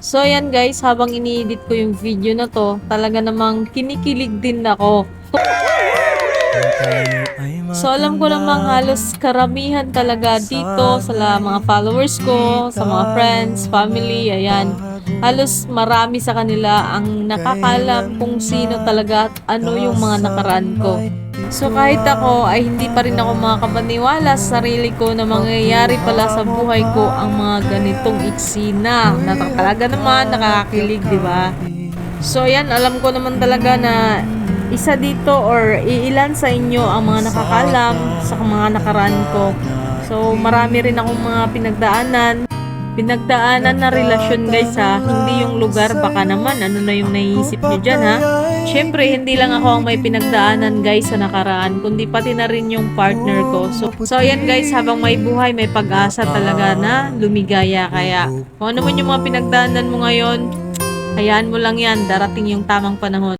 So ayan guys, habang ini-edit ko yung video na to, talaga namang kinikilig din ako. So alam ko namang halos karamihan talaga dito sa mga followers ko, sa mga friends, family, ayan. Halos marami sa kanila ang nakakalam kung sino talaga at ano yung mga nakaraan ko. So kahit ako ay hindi pa rin ako makakapaniwala sa sarili ko na mangyayari pala sa buhay ko ang mga ganitong eksena. Na naman nakakakilig, di ba? So ayan, alam ko naman talaga na isa dito or iilan sa inyo ang mga nakakalam sa mga nakaraan ko. So marami rin akong mga pinagdaanan. Pinagdaanan na relasyon guys ha, hindi yung lugar baka naman ano na yung naiisip nyo dyan ha. Siyempre, hindi lang ako ang may pinagdaanan guys sa nakaraan, kundi pati na rin yung partner ko. So, so ayan guys, habang may buhay, may pag-asa talaga na lumigaya. Kaya kung ano man yung mga pinagdaanan mo ngayon, hayaan mo lang yan, darating yung tamang panahon.